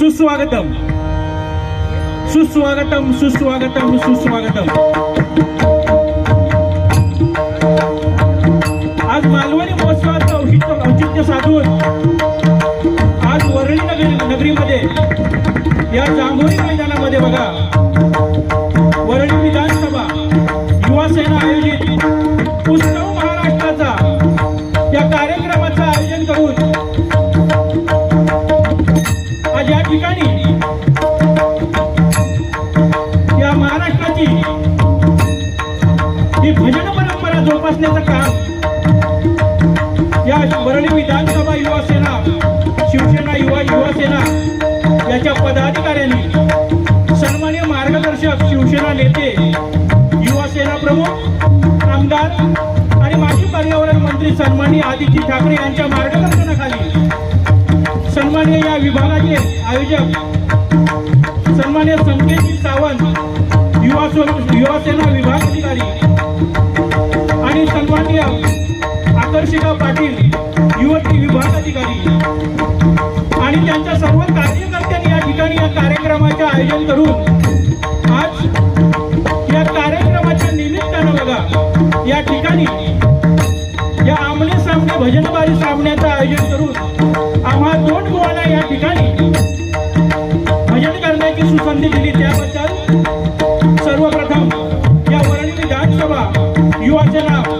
सुस्वागतम. सुस्वागतम सुस्वागतम सुस्वागतम. आज मालवणी महोत्सवाचं औचित्य औचित्य साधून आज वरळी नगरी नगरीमध्ये या जांभोरी मैदानामध्ये बघा सेना पदाधिकाऱ्यांनी सन्मान्य मार्गदर्शक शिवसेना नेते युवासेना प्रमुख आमदार आणि माजी पर्यावरण मंत्री सन्मान्य आदित्य ठाकरे यांच्या मार्गदर्शनाखाली सन्मान्य या विभागाचे आयोजक सन्मान्य संकेत सावंत युवा युवासेना विभाग अधिकारी आणि सन्मान्य आकर्षिका पाटील युवती विभाग अधिकारी आणि त्यांच्या सर्व कार्यकर्त्यांनी आयोजन करून आज या कार्यक्रमाच्या निमित्तानं बघा या ठिकाणी या आमने सामने भजनबारी सामन्याचं आयोजन करून आम्हा दोन गोवाला या ठिकाणी भजन करण्याची सुसंधी दिली. त्याबद्दल सर्वप्रथम या वरणी विधानसभा युवाचे नाव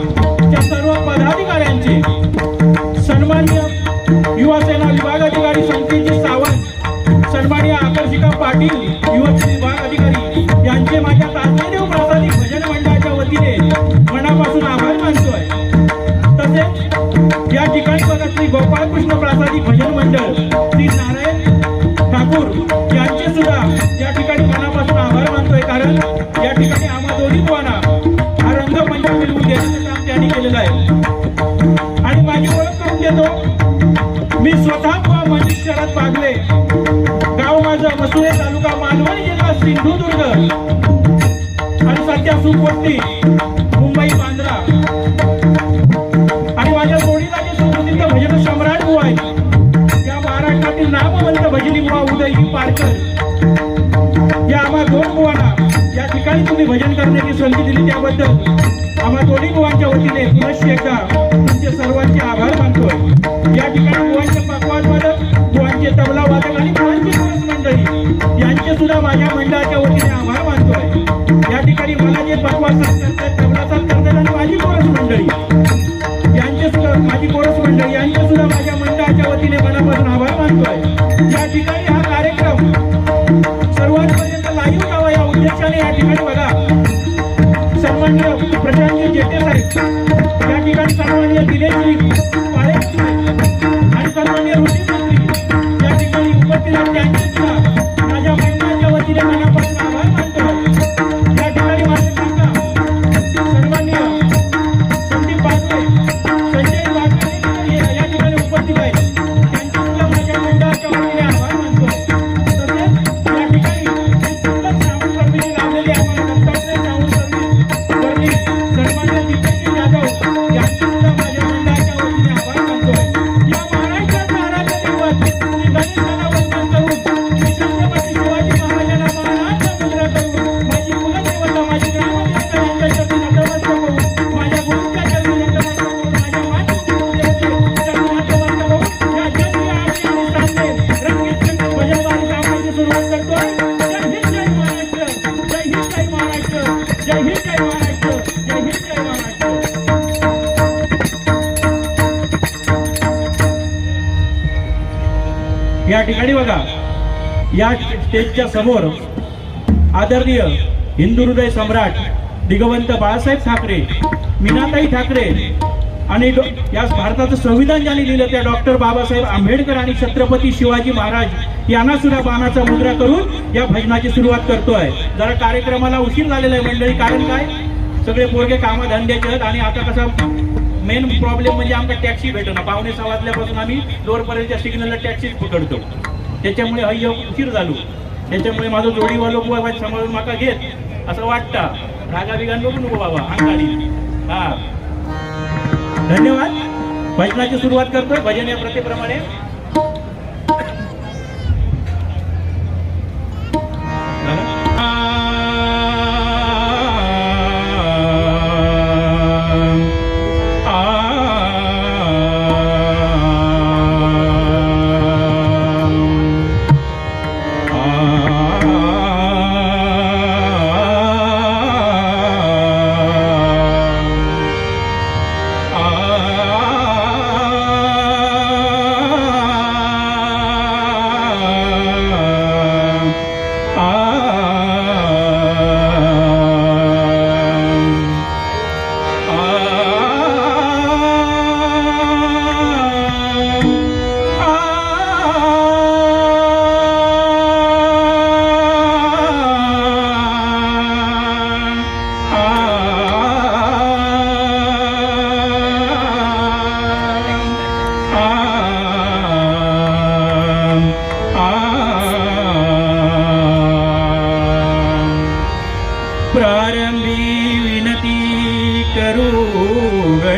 सिंधुदुर्ग आणि सध्या सुखवस्ती मुंबई बांद्रा. आणि माझ्या जोडीला जे सुप्रसिद्ध भजन सम्राट बुवा आहेत या महाराष्ट्रातील नामवंत भजनी बुवा उदयजी पारकर. या आम्हा दोन बुवांना या ठिकाणी तुम्ही भजन करण्याची संधी दिली त्याबद्दल आम्हा दोन्ही बुवांच्या वतीने पुनश्च एकदा तुमचे सर्वांचे आभार मानतोय. सुद्धा माझ्या मंडळाच्या वतीने आभार मानतोय. या ठिकाणी मला जे पकवान करतात करतात आणि माझी कोरस मंडळी. यांचे सुद्धा माझी कोरस मंडळी यांचे सुद्धा माझ्या मंडळाच्या वतीने मनापासून आभार मानतोय. या ठिकाणी हा कार्यक्रम सर्वांपर्यंत लाईव्ह जावा या उद्देशाने या ठिकाणी बघा. सन्मान्य प्रशांत जेटे साहेब. या ठिकाणी सन्मान्य दिनेशजी स्टेजच्या समोर आदरणीय हिंदू हृदय सम्राट दिगवंत बाळासाहेब ठाकरे मीनाताई ठाकरे आणि या भारताचं संविधान ज्यांनी लिहिलं त्या डॉक्टर बाबासाहेब आंबेडकर आणि छत्रपती शिवाजी महाराज यांना सुद्धा बाणाचा मुद्रा करून या भजनाची सुरुवात करतोय. जरा कार्यक्रमाला उशीर झालेला आहे मंडळी कारण काय? सगळे पोरगे कामधंद्याचे आहेत आणि आता कसा मेन प्रॉब्लेम म्हणजे आमका टॅक्सी भेटणं पावणे सहा आम्ही दोरपर्यंतच्या सिग्नलला टॅक्सीच पकडतो. त्याच्यामुळे अय्य उशीर झालो. त्याच्यामुळे माझं जोडीवालो बुवा सांभाळून माका घेत. असं वाटतं. रागा बिगान बघू नको बाबा अंगाडी. हा. धन्यवाद. भजनाची सुरुवात करतोय भजन या प्रथेप्रमाणे.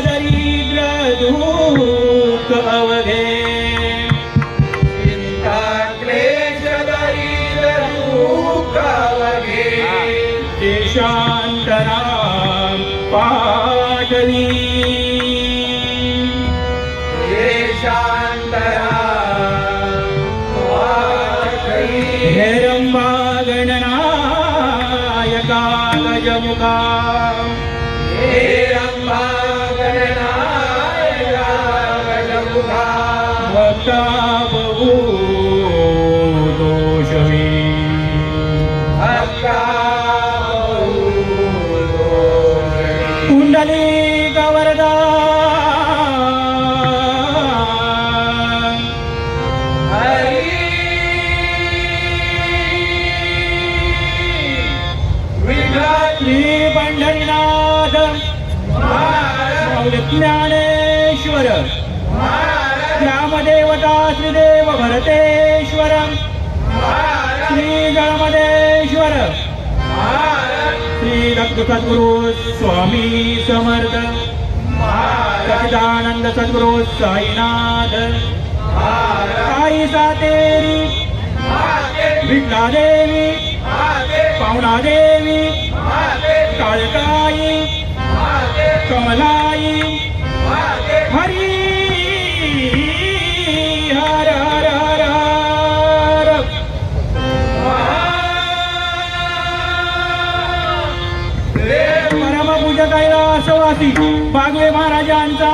দাঁড়িয়ে सद्गुरु स्वामी समर्थ। सचिदानंद सद्गुरु साईनाथ। साई सातेरी। विठला देवी पावना देवी काळकाई कमलाई। हरी छत्रपती बागवे महाराजांचा.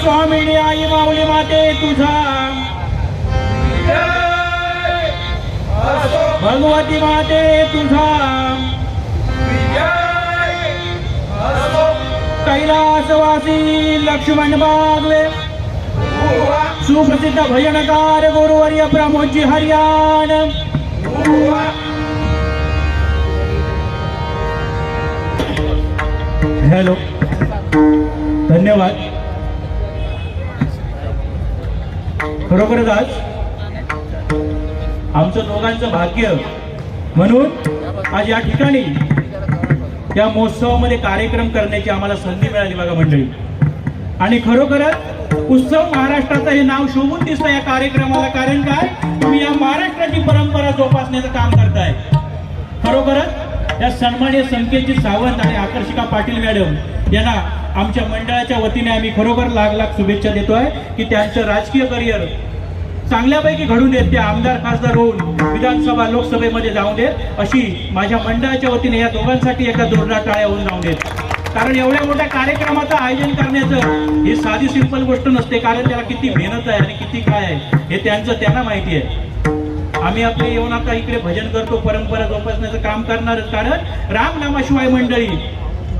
स्वामिनी आई माऊली माते तुझा. भगवती माते तुझा. कैलासवासी लक्ष्मण बागवे. सुप्रसिद्ध भजनकार गुरुवर्य प्रमोदजी हरियाण. हॅलो. धन्यवाद. खरोखरच आज आमचं दोघांचं भाग्य म्हणून आज या ठिकाणी त्या महोत्सवामध्ये कार्यक्रम करण्याची आम्हाला संधी मिळाली बघा मंडळी. आणि खरोखरच उत्सव महाराष्ट्राचं हे नाव शोभून दिसतं या कार्यक्रमाला कारण काय? तुम्ही या महाराष्ट्राची परंपरा जोपासण्याचं काम करताय. खरोखरच या सन्मान्य संकेतजी सावंत आणि आकर्षिका पाटील मॅडम यांना आमच्या मंडळाच्या वतीने आम्ही खरोखर लाख लाख शुभेच्छा देतोय की त्यांचं राजकीय करिअर चांगल्यापैकी घडून देत ते आमदार खासदार होऊन विधानसभा लोकसभेमध्ये जाऊन देत अशी माझ्या मंडळाच्या वतीने या दोघांसाठी एका जोरदार टाळ्या होऊन जाऊन देत. कारण एवढ्या मोठ्या कार्यक्रमाचं आयोजन करण्याचं ही साधी सिंपल गोष्ट नसते. कारण त्याला किती मेहनत आहे आणि किती काय आहे हे त्यांचं त्यांना माहिती आहे. आम्ही आपले येऊन आता इकडे भजन करतो परंपरा जोपासण्याचं काम करणारच. कारण रामनामाशिवाय मंडळी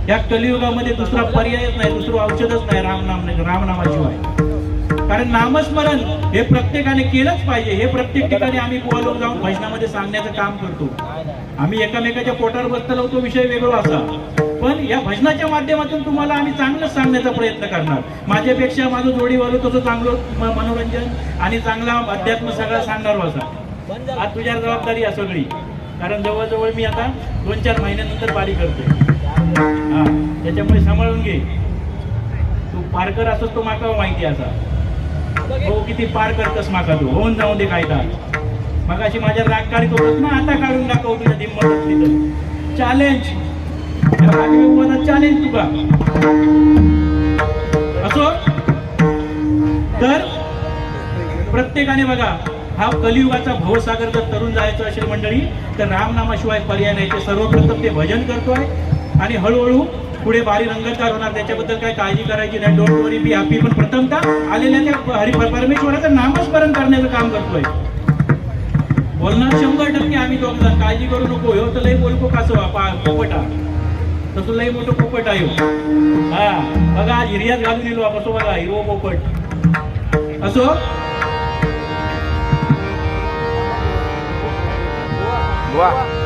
या कलियुगामध्ये दुसरा पर्यायच नाही दुसरं औषधच नाही रामनाम रामनामाशिवाय. कारण नामस्मरण हे प्रत्येकाने केलंच पाहिजे. हे प्रत्येक ठिकाणी आम्ही बोलवून जाऊन भजनामध्ये सांगण्याचं काम करतो. आम्ही एकामेकाच्या पोटावर बसतो तो विषय वेगळा असा. पण या भजनाच्या माध्यमातून तुम्हाला आम्ही चांगलंच सांगण्याचा प्रयत्न करणार. माझ्यापेक्षा माझं जोडीवालो तसं चांगलं मनोरंजन आणि चांगला अध्यात्म सगळं सांगणार हो असा. आज तुझ्या जबाबदारी आहे सगळी. कारण जवळजवळ मी आता दोन चार महिन्यानंतर बारी करतोय. हा त्याच्यामुळे सांभाळून घे. तू पारकर असत तो माका माहिती असा. हो किती पार करतस माका तू. होऊन जाऊन दे कायदा. मग अशी माझ्या राग काढीत होतस ना आता काढून दाखव तुझ्या असली तर चॅलेंज चॅलेंज तुका? असो. तर? प्रत्येकाने बघा. हा कलियुगाचा भवसागर जर तरुण जायचं असेल मंडळी तर रामनामाशिवाय पर्याय नाही. ते सर्वप्रथम ते भजन करतोय आणि हळूहळू पुढे बारी रंगतकार होणार. त्याच्याबद्दल काय काळजी करायची नाही. डोंट वरी बी हॅपी पण प्रथमतः आलेल्या त्या हरी परमेश्वराचं नामस्मरण करण्याचं काम करतोय. बोलणार शंभर टक्के आम्ही दोघ जण काळजी करू नको. हो तर लय बोलको कसं पोपटा. तसं लय मोठं पोपट आहे हा. बघा आज हिरियात घालून येलो आपण. बघा हिरो पोपट. असो? Wow.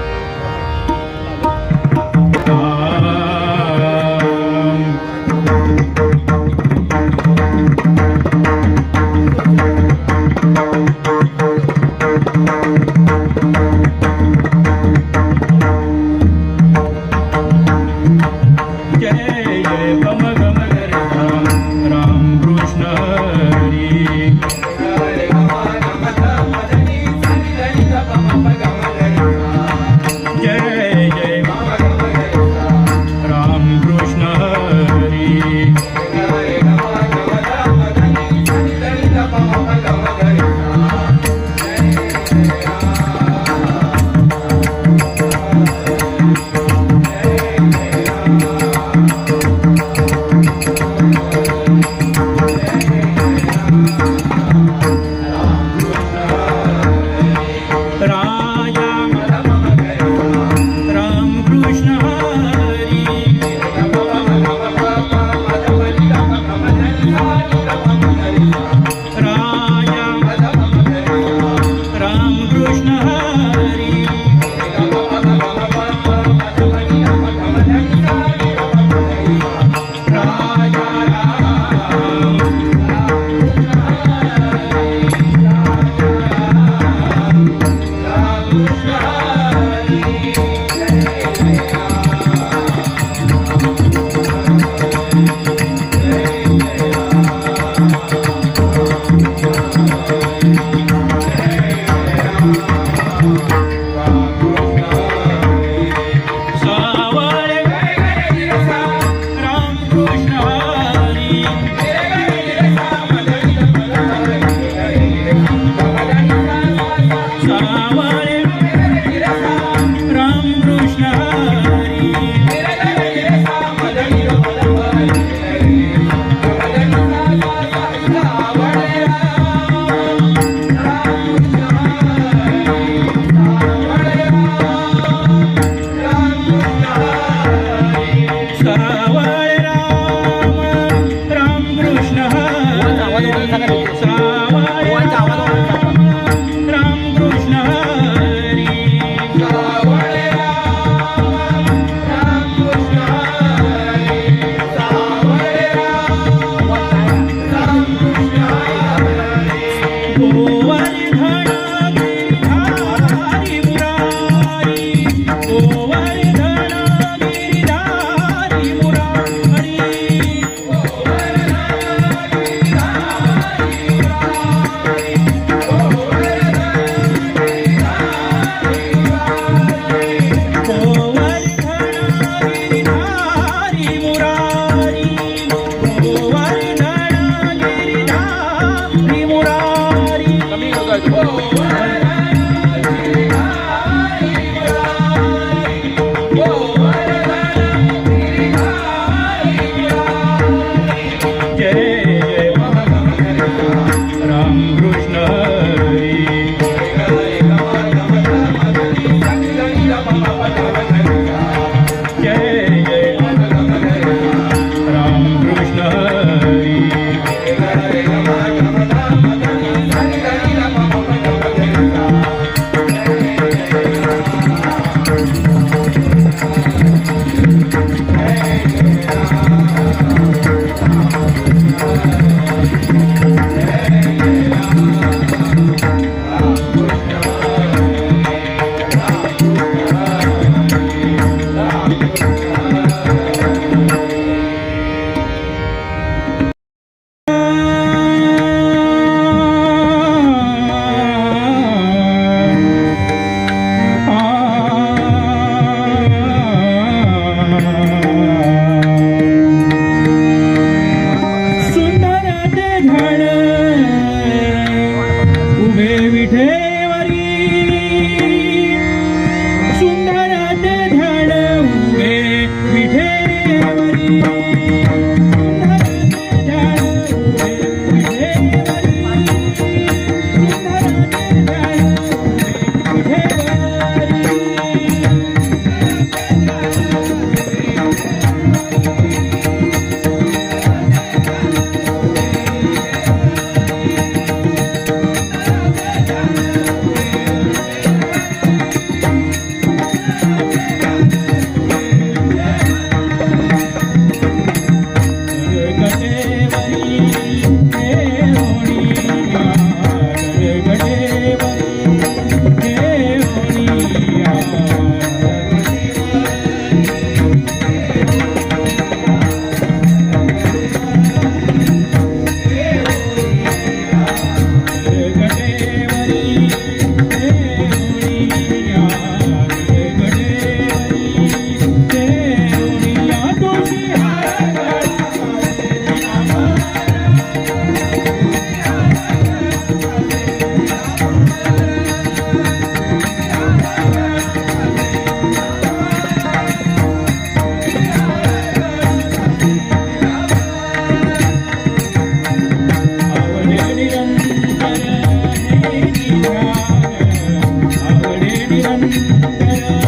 Música